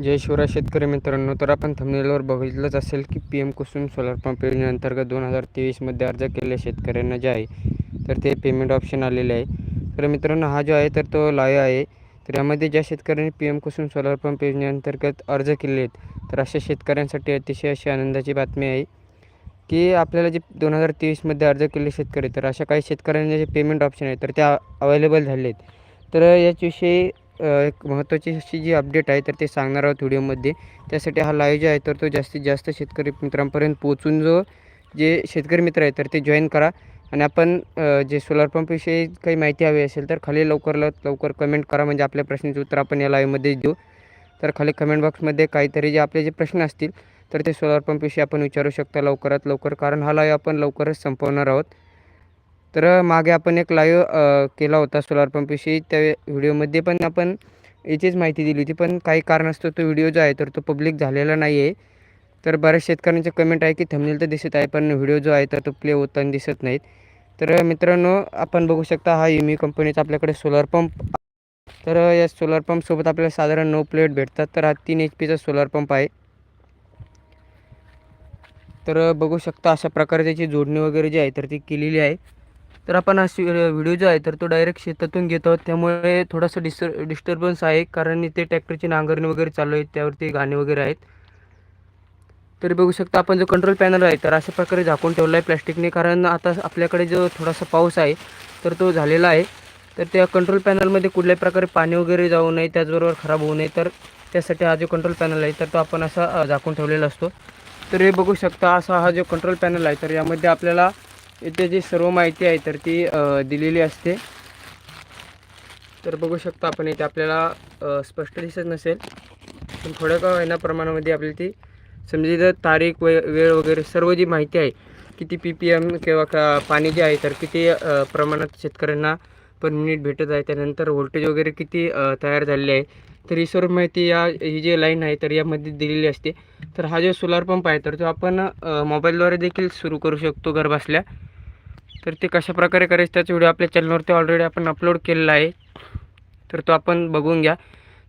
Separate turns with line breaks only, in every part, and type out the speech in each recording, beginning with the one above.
जय शिवराय शेतकरी मित्रांनो तर आपण थंबनेलवर बघितलंच असेल की P M Kusum solar pump योजनेअंतर्गत दोन हजार तेवीसमध्ये अर्ज केलेल्या शेतकऱ्यांना जे आहे तर ते पेमेंट ऑप्शन आलेले आहे. तर मित्रांनो हा जो आहे तर तो लाय आहे. तर यामध्ये ज्या शेतकऱ्यांनी P M Kusum solar pump योजनेअंतर्गत अर्ज केले आहेत तर अशा शेतकऱ्यांसाठी अतिशय अशी आनंदाची बातमी आहे की आपल्याला जे दोन हजार तेवीसमध्ये अर्ज केले शेतकरी तर अशा काही शेतकऱ्यांचे जे पेमेंट ऑप्शन आहे तर त्या अवेलेबल झाले आहेत तर याच्याविषयी एक महत्त्वाची अशी जी अपडेट आहे तर ते सांगणार आहोत व्हिडिओमध्ये. त्यासाठी हा लाईव्ह जो आहे तर तो जास्तीत जास्त शेतकरी मित्रांपर्यंत पोहोचून जो जे शेतकरी मित्र आहे तर ते जॉईन करा. आणि आपण जे सोलार पंपविषयी काही माहिती हवी असेल तर खाली लवकर लवकर कमेंट करा. म्हणजे आपल्या प्रश्नाचं उत्तर आपण या लाईव्हमध्ये देऊ. तर खाली कमेंट बॉक्समध्ये काहीतरी जे आपले जे प्रश्न असतील तर ते सोलार पंपविषयी आपण विचारू शकता लवकरात लवकर. कारण हा लाईव्ह आपण लवकरच संपवणार आहोत. तर मागे आपण एक लाईव्ह केला होता सोलार पंपविषयी त्या व्हिडिओमध्ये पण आपण याचीच माहिती दिली होती. पण काही कारणास्तव तो व्हिडिओ जो आहे तर तो पब्लिक झालेला नाही आहे तर बऱ्याच शेतकऱ्यांचे कमेंट आहे की थंबनेल तर दिसत आहे पण व्हिडिओ जो आहे तर तो प्ले होताना दिसत नाहीत. तर मित्रांनो आपण बघू शकता हा युमी कंपनीचा आपल्याकडे सोलार पंप तर या सोलार पंपसोबत आपल्याला साधारण नऊ प्लेट भेटतात. तर हा तीन एच पीचा सोलार पंप आहे. तर बघू शकता अशा प्रकारे त्याची जोडणी वगैरे जी आहे तर ती केलेली आहे. तर आपण हा व्हिडिओ जो आहे तर तो डायरेक्ट शेतातून घेत आहोत. त्यामुळे थोडासा डिस्टर डिस्टर्बन्स आहे. कारण इथे ट्रॅक्टरची नांगरणी वगैरे चालू आहे. त्यावरती गाणे वगैरे आहेत. तरी बघू शकता आपण जो कंट्रोल पॅनल आहे तर अशा प्रकारे झाकून ठेवला आहे प्लॅस्टिकने कारण आता आपल्याकडे जो थोडासा पाऊस आहे तर तो झालेला आहे. तर त्या कंट्रोल पॅनलमध्ये कुठल्याही प्रकारे पाणी वगैरे जाऊ नये त्याचबरोबर खराब होऊ नये. तर त्यासाठी हा जो कंट्रोल पॅनल आहे तर तो आपण असा झाकून ठेवलेला असतो. तर हे बघू शकता असा हा जो कंट्रोल पॅनल आहे तर यामध्ये आपल्याला इथे जी सर्व माहिती आहे तर ती दिलेली असते. तर बघू शकता आपण इथे आपल्याला स्पष्ट दिसत नसेल. पण थोड्या का होईना प्रमाणामध्ये आपल्याला ती समजा इथं तारीख वे वेळ वगैरे सर्व जी माहिती आहे किती पी पी एम किंवा का पाणी जे आहे तर किती प्रमाणात शेतकऱ्यांना पर मिनिट भेटत आहे. त्यानंतर व्होल्टेज वगैरे किती तयार झालेले आहे. तर ही सर्व माहिती या ही जी लाईन आहे तर यामध्ये दिलेली असते. तर हा जो सोलार पंप आहे तर तो आपण मोबाईलद्वारे देखील सुरू करू शकतो घरबसल्या. तर ते कशा प्रकारे करायचं त्याचा व्हिडिओ आपल्या चॅनलवरती ऑलरेडी आपण अपलोड केलेला आहे. तर तो आपण बघून घ्या.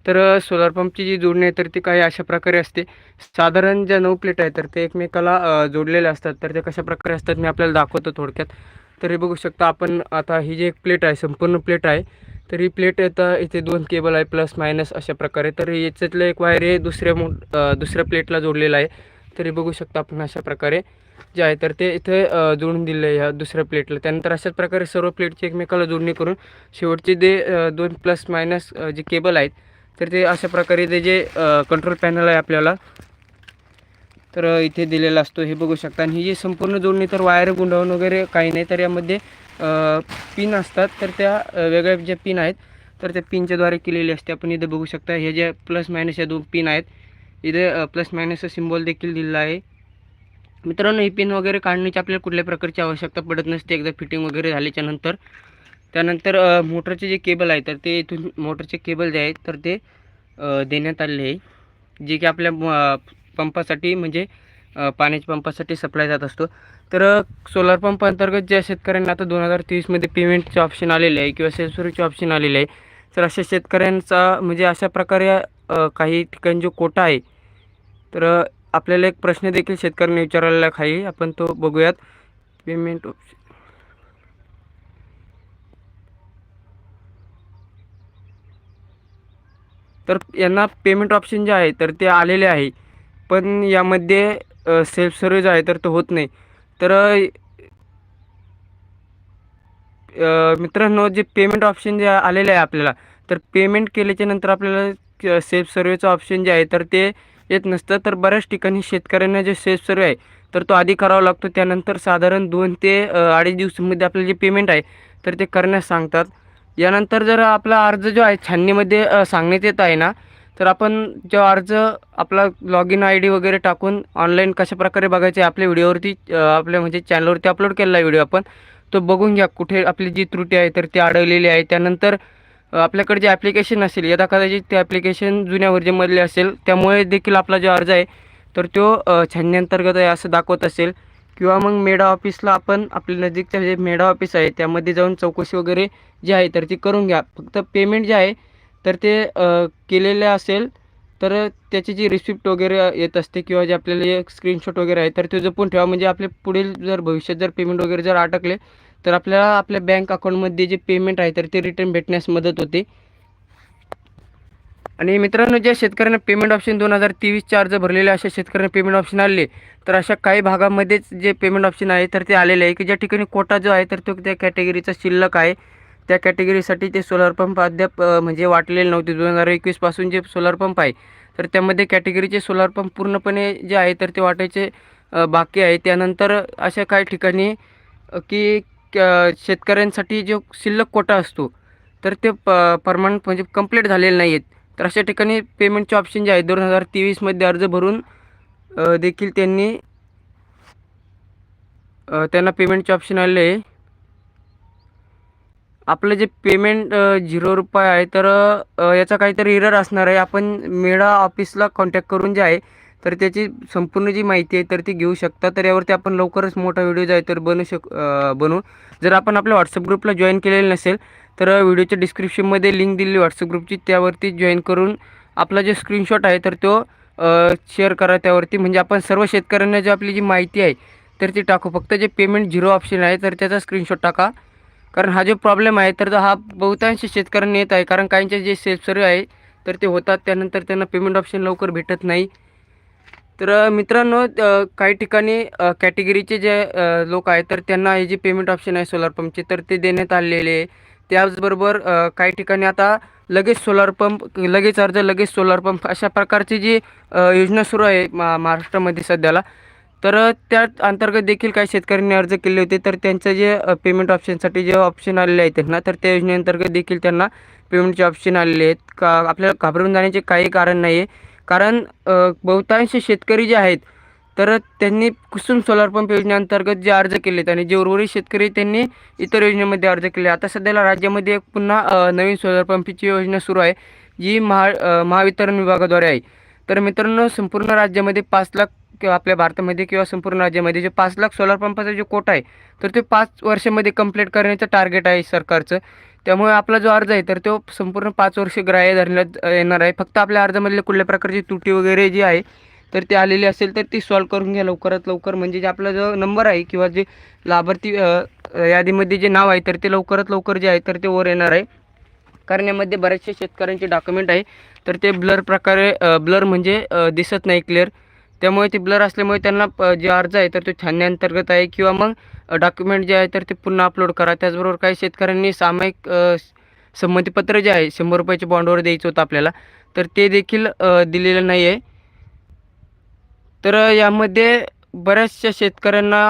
तर सोलार पंपची जी जोडणी आहे तर ती काही अशा प्रकारे असते. साधारण ज्या नऊ प्लेट आहे तर ते एकमेकाला जोडलेल्या जोडलेले असतात. तर ते कशा प्रकारे असतात मी आपल्याला दाखवतो थोडक्यात. तर हे बघू शकता आपण आता ही जी एक प्लेट आहे संपूर्ण प्लेट आहे तर ही प्लेट आता इथे दोन केबल आहे प्लस मायनस अशा प्रकारे. तर याच्यातलं एक वायर हे दुसऱ्या मो दुसऱ्या प्लेटला जोडलेलं आहे. तरी बघू शकता आपण अशा प्रकारे. जे आहे तर ते इथे जोडून दिले आहे ह्या दुसऱ्या प्लेटला त्यानंतर अशाच प्रकारे सर्व प्लेटची एकमेकाला जोडणी करून शेवटचे जे दोन प्लस मायनस जे केबल आहेत तर ते अशा प्रकारे ते जे कंट्रोल पॅनल आहे आपल्याला तर इथे दिलेला असतो. हे बघू शकता. आणि ही जी संपूर्ण जोडणी तर वायर गुंडाळून वगैरे काही नाही तर यामध्ये पिन असतात. तर त्या वेगळ्या ज्या पिन आहेत तर त्या पिनच्याद्वारे केलेली असते. आपण इथे बघू शकता हे जे प्लस मायनस या दोन पिन आहेत इथे प्लस मायनसचं सिम्बॉल देखील दिलेला आहे. मित्रांनो ही पिन वगैरे काढण्याची आपल्याला कुठल्या प्रकारची आवश्यकता पडत नसते. एकदा फिटिंग वगैरे झाल्याच्यानंतर. त्यानंतर मोटरचे जे केबल आहे तर ते इथून मोटरचे केबल जे आहेत तर ते देण्यात आलेले आहे. जे की आपल्या पंपासाठी म्हणजे पाण्याच्या पंपासाठी सप्लाय जात असतो. तर सोलार पंप अंतर्गत ज्या शेतकऱ्यांना आता दोन हजार तेवीसमध्ये पेमेंटचे ऑप्शन आलेले आहे किंवा सेल्सवरचे ऑप्शन आलेले आहे तर अशा शेतकऱ्यांचा म्हणजे अशा प्रकारे काही ठिकाणी जो कोटा आहे तर आपल्याला एक प्रश्न देखील शेतकऱ्यांनी विचारलेला खाई आपण तो बघूयात. पेमेंट ऑप्शन तर यांना पेमेंट ऑप्शन जे आहे तर ते आलेले आहे. पण यामध्ये सेल्फ सर्व्हिस आहे तर तो होत नाही. तर मित्रांनो जे पेमेंट ऑप्शन जे आलेले आहे आपल्याला तर पेमेंट केल्याच्यानंतर आपल्याला सेल्फ सर्व्हिसचं ऑप्शन जे आहे तर ते येत नसतं तर बऱ्याच ठिकाणी शेतकऱ्यांना जे सेफ सर्वे आहे तर तो आधी करावा लागतो. त्यानंतर साधारण दोन ते अडीच दिवसामध्ये आपलं जे पेमेंट आहे तर ते करण्यास सांगतात. यानंतर जर आपला अर्ज जो आहे छाननीमध्ये सांगण्यात येत आहे ना तर आपण जो अर्ज आपला लॉग इन आय डी वगैरे टाकून ऑनलाईन कशा प्रकारे बघायचे आपल्या व्हिडिओवरती आपल्या म्हणजे चॅनलवरती अपलोड केलेला आहे व्हिडिओ आपण तो बघून घ्या कुठे आपली जी त्रुटी आहे तर ती अडवलेली आहे. त्यानंतर आपल्याकडे जे ॲप्लिकेशन असेल यदा कदाचित ते ॲप्लिकेशन जुन्या व्हर्जनमधले असेल त्यामुळे देखील आपला जो अर्ज आहे तर तो अ, आहे असं दाखवत असेल. किंवा मग मेडा ऑफिसला आपण आपल्या नजीकच्या जे मेडा ऑफिस आहे त्यामध्ये जाऊन चौकशी वगैरे जी आहे तर ती करून घ्या. फक्त पेमेंट जे आहे तर ते केलेले असेल तर त्याची जी रिसिप्ट वगैरे येत असते किंवा जे आपल्याला एक स्क्रीनशॉट वगैरे आहे तर ते जपून ठेवा. म्हणजे आपले पुढील जर भविष्यात जर पेमेंट वगैरे जर अटकले तर आपल्याला आपल्या बँक अकाउंटमध्ये जे पेमेंट आहे तर ते रिटर्न भेटण्यास मदत होते. आणि मित्रांनो ज्या शेतकऱ्यांना पेमेंट ऑप्शन दोन हजार तेवीसच्या अर्ज भरलेले अशा शेतकऱ्यांना पेमेंट ऑप्शन आले तर अशा काही भागामध्येच जे पेमेंट ऑप्शन आहे तर ते आलेले आहे की ज्या ठिकाणी कोटा जो आहे तर तो त्या कॅटेगरीचा शिल्लक आहे. त्या कॅटेगरीसाठी ते सोलार पंप अद्याप म्हणजे वाटलेले नव्हते. दोन हजार एकवीसपासून जे सोलार पंप आहे तर त्यामध्ये कॅटेगरीचे सोलार पंप पूर्णपणे जे आहे तर ते वाटायचे बाकी आहे. त्यानंतर अशा काही ठिकाणी की शेतकऱ्यांसाठी जो शिल्लक कोटा असतो तर ते प परमनंट म्हणजे कंप्लीट झालेले नाही आहेत तर अशा ठिकाणी पेमेंटचे ऑप्शन जे आहेत दोन हजार तेवीसमध्ये अर्ज भरून देखील त्यांनी त्यांना पेमेंटचे ऑप्शन आले. आहे आपलं जे पेमेंट झिरो रुपये आहे तर याचा काहीतरी इरर असणार आहे. आपण मेळा ऑफिसला कॉन्टॅक्ट करून जे आहे तर त्याची संपूर्ण जी माहिती आहे तर ती घेऊ शकता. तर यावरती आपण लवकरच मोठा व्हिडिओ जो आहे तर बनू शक बनवू जर आपण आपल्या व्हॉट्सअप ग्रुपला जॉईन केलेलं नसेल तर व्हिडिओच्या डिस्क्रिप्शनमध्ये लिंक दिलेली व्हॉट्सअप ग्रुपची त्यावरती जॉईन करून आपला जो स्क्रीनशॉट आहे तर तो शेअर करा त्यावरती. म्हणजे आपण सर्व शेतकऱ्यांना जी आपली जी माहिती आहे तर ती टाकू. फक्त जे पेमेंट झिरो ऑप्शन आहे तर त्याचा स्क्रीनशॉट टाका. कारण हा जो प्रॉब्लेम आहे तर हा बहुतांश शेतकऱ्यांना येत आहे. कारण काहींचे जे सेल्फ सर्वे आहे तर ते होतात. त्यानंतर त्यांना पेमेंट ऑप्शन लवकर भेटत नाही. तर मित्रांनो काही ठिकाणी कॅटेगरीचे जे लोक आहेत तर त्यांना हे जे पेमेंट ऑप्शन आहे सोलार पंपचे तर ते देण्यात आलेले आहे. त्याचबरोबर काही ठिकाणी आता लगेच सोलार पंप लगेच अर्ज लगेच सोलार पंप अशा प्रकारची जी योजना सुरू आहे मा महाराष्ट्रामध्ये सध्याला. तर त्या अंतर्गत देखील काही शेतकऱ्यांनी अर्ज केले होते तर त्यांचं जे पेमेंट ऑप्शनसाठी जे ऑप्शन आलेले आहेत त्यांना तर त्या योजनेअंतर्गत देखील त्यांना पेमेंटचे ऑप्शन आलेले आहेत. का आपल्याला घाबरून जाण्याचे काही कारण नाही आहे कारण बहुतांश शेतकरी जे आहेत तर त्यांनी कुसुम सोलार पंप योजनेअंतर्गत जे अर्ज केलेत आणि जे उर्वरित शेतकरी त्यांनी इतर योजनेमध्ये अर्ज केले. आता सध्याला राज्यामध्ये एक पुन्हा नवीन सोलार पंपची योजना सुरू आहे जी महा महावितरण विभागाद्वारे आहे. तर मित्रांनो संपूर्ण राज्यामध्ये पाच लाख किंवा आपल्या भारतामध्ये किंवा संपूर्ण राज्यामध्ये जे पाच लाख सोलार पंपाचा जो कोटा आहे तर ते पाच वर्षामध्ये कंप्लीट करण्याचं टार्गेट आहे सरकारचं. त्यामुळे आपला जो अर्ज आहे तर तो संपूर्ण पाच वर्ष ग्राह्य धरण्यात येणार आहे. फक्त आपल्या अर्जामधले कुठल्या प्रकारची त्रुटी वगैरे जी आहे तर ती आलेली असेल तर ती सॉल्व करून घ्या लवकरात लवकर. म्हणजे जे आपला जो नंबर आहे किंवा जे लाभार्थी यादीमध्ये जे नाव आहे तर ते लवकरात लवकर जे आहे तर ते वर येणार आहे. कारण यामध्ये बऱ्याचशा शेतकऱ्यांचे डॉक्युमेंट आहे तर ते ब्लर प्रकारे ब्लर म्हणजे दिसत नाही क्लिअर त्यामुळे ते ब्लर असल्यामुळे त्यांना जे अर्ज आहे तर तो छाननीअंतर्गत आहे किंवा मग डॉक्युमेंट जे आहे तर ते पुन्हा अपलोड करा. त्याचबरोबर काही शेतकऱ्यांनी सामायिक संमतीपत्र जे आहे शंभर रुपयाच्या बॉन्डवर द्यायचं होतं आपल्याला तर ते देखील दिलेलं नाही आहे. तर यामध्ये बऱ्याचशा शेतकऱ्यांना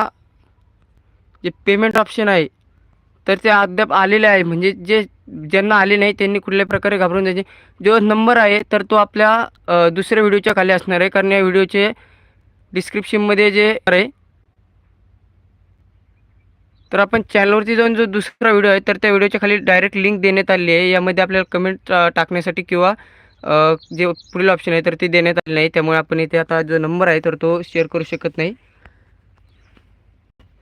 जे पेमेंट ऑप्शन आहे तर ते अद्याप आलेले आहे. म्हणजे जे ज्यांना आले नाही त्यांनी कुठल्या प्रकारे घाबरून जायचे. जो नंबर आहे तर तो आपल्या दुसऱ्या व्हिडिओच्या खाली असणार आहे. कारण या व्हिडिओचे डिस्क्रिप्शनमध्ये जे आहे तर आपण चॅनलवरती जाऊन जो दुसरा व्हिडिओ आहे तर त्या व्हिडिओच्या खाली डायरेक्ट लिंक देण्यात आली आहे. यामध्ये आपल्याला कमेंट टाकण्यासाठी किंवा जे पुढील ऑप्शन आहे तर ते देण्यात आले नाही. त्यामुळे आपण इथे आता जो नंबर आहे तर तो शेअर करू शकत नाही.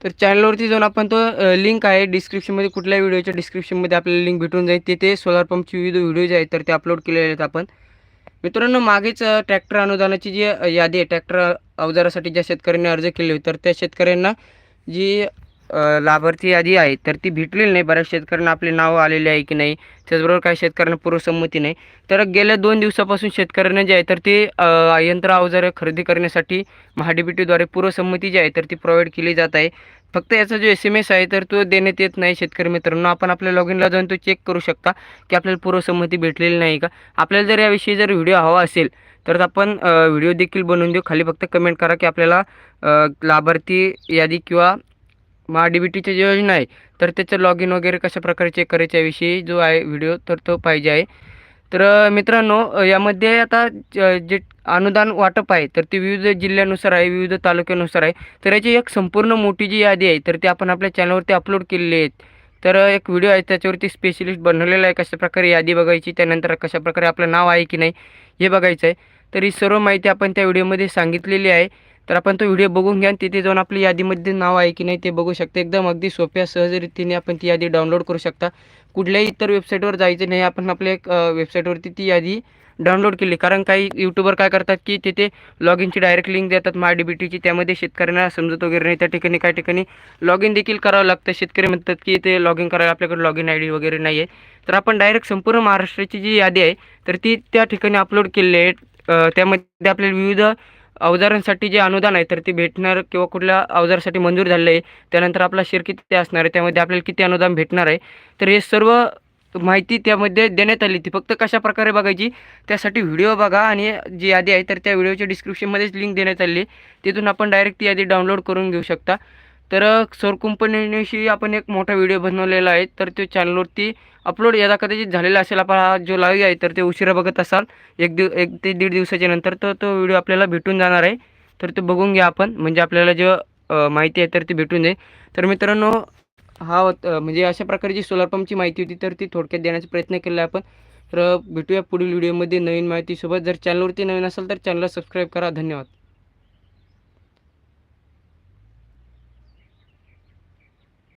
तर चॅनलवरती जाऊन आपण तो लिंक आहे. डिस्क्रिप्शनमध्ये कुठल्या व्हिडिओच्या डिस्क्रिप्शनमध्ये आपल्याला लिंक भेटून जाईल. तिथे सोलार पंपची विविध व्हिडिओज आहेत तर ते अपलोड केलेले आहेत आपण. मित्रांनो मागेच ट्रॅक्टर अनुदानाची जी यादी आहे ट्रॅक्टर अवजारासाठी ज्या शेतकऱ्यांनी अर्ज केले होते तर त्या शेतकऱ्यांना जी लाभार्थी यादी आहे तर ती भेटलेली नाही. बऱ्याच शेतकऱ्यांना आपले नाव आलेले आहे की नाही त्याचबरोबर काही शेतकऱ्यांना पूर्वसंमती नाही. तर गेल्या दोन दिवसापासून शेतकऱ्यांना जे आहे तर ते यंत्र अवजारं खरेदी करण्यासाठी महाडीबीटीद्वारे पूर्वसंमती जी आहे तर ती प्रोव्हाइड केली जात आहे. फक्त याचा जो एस एम एस आहे तर तो देण्यात येत नाही शेतकरी मित्रांनो. आपण आपल्या लॉगिनला जाऊन तो चेक करू शकता की आपल्याला पूर्वसंमती भेटलेली नाही का? आपल्याला जर याविषयी जर व्हिडिओ हवा असेल तर आपण व्हिडिओ देखील बनवून देऊ. खाली फक्त कमेंट करा की आपल्याला लाभार्थी यादी किंवा महा डी बी जी योजना आहे तर त्याचं लॉग इन वगैरे कशा प्रकारे चेक करायच्याविषयी जो आहे व्हिडिओ तर तो पाहिजे आहे. तर मित्रांनो यामध्ये आता जे अनुदान वाटप आहे तर ते विविध जिल्ह्यानुसार आहे विविध तालुक्यानुसार आहे. तर याची एक संपूर्ण मोठी जी यादी आहे तर ती आपण आपल्या चॅनलवरती अपलोड केलेली आहेत. तर एक व्हिडिओ आहे त्याच्यावरती स्पेशलिस्ट बनवलेला आहे कशा प्रकारे यादी बघायची त्यानंतर कशा प्रकारे आपलं नाव आहे की नाही हे बघायचं आहे. तर ही सर्व माहिती आपण त्या व्हिडिओमध्ये सांगितलेली आहे. तर आपण तो व्हिडिओ बघून घ्या आणि तिथे जाऊन आपली यादीमध्ये नाव आहे की नाही ते बघू शकता. एकदम अगदी सोप्या सहजरीतीने आपण ती यादी डाउनलोड करू शकता. कुठल्याही इतर वेबसाईटवर जायचं नाही आपण आपल्या एक वेबसाईटवरती ती यादी डाउनलोड केली. कारण काही यूट्यूबर काय करतात की तिथे लॉग इनची डायरेक्ट लिंक देतात माय डी बी टीची त्यामध्ये शेतकऱ्यांना समजत वगैरे नाही. त्या ठिकाणी काही ठिकाणी लॉग इन देखील करावं लागतं. शेतकरी म्हणतात की ते लॉग इन करायला आपल्याकडे लॉग इन आय डी वगैरे नाही आहे तर आपण डायरेक्ट संपूर्ण महाराष्ट्राची जी यादी आहे तर ती त्या ठिकाणी अपलोड केली आहे. त्यामध्ये आपल्याला विविध अवजारांसाठी जे अनुदान आहे तर ते भेटणार किंवा कुठल्या अवजारासाठी मंजूर झालेलं आहे त्यानंतर आपला शेअर किती असणार आहे त्यामध्ये आपल्याला किती अनुदान भेटणार आहे तर हे सर्व माहिती त्यामध्ये देण्यात आली ती फक्त कशा प्रकारे बघायची त्यासाठी व्हिडिओ बघा आणि जी यादी आहे तर त्या व्हिडिओच्या डिस्क्रिप्शनमध्येच लिंक देण्यात आली आहे. तिथून आपण डायरेक्ट ती यादी डाउनलोड करून घेऊ शकता. तर सौर कंपनीशी आपण एक मोठा व्हिडिओ बनवलेला आहे. तर तो चॅनलवरती अपलोड यदा कदाचित झालेला असेल आपण हा जो लाईव्ह आहे तर ते उशिरा बघत असाल. एक दिव एक ते दीड दिवसाच्या नंतर तर तो व्हिडिओ आपल्याला भेटून जाणार आहे. तर तो बघून घ्या आपण. म्हणजे आपल्याला जे माहिती आहे तर ती भेटून जाईल. तर मित्रांनो हा म्हणजे अशा प्रकारची सोलार पंपची माहिती होती तर ती थोडक्यात देण्याचा प्रयत्न केला आहे आपण. तर भेटूया पुढील व्हिडिओमध्ये नवीन माहितीसोबत. जर चॅनलवरती नवीन असेल तर चॅनलला सबस्क्राईब करा. धन्यवाद.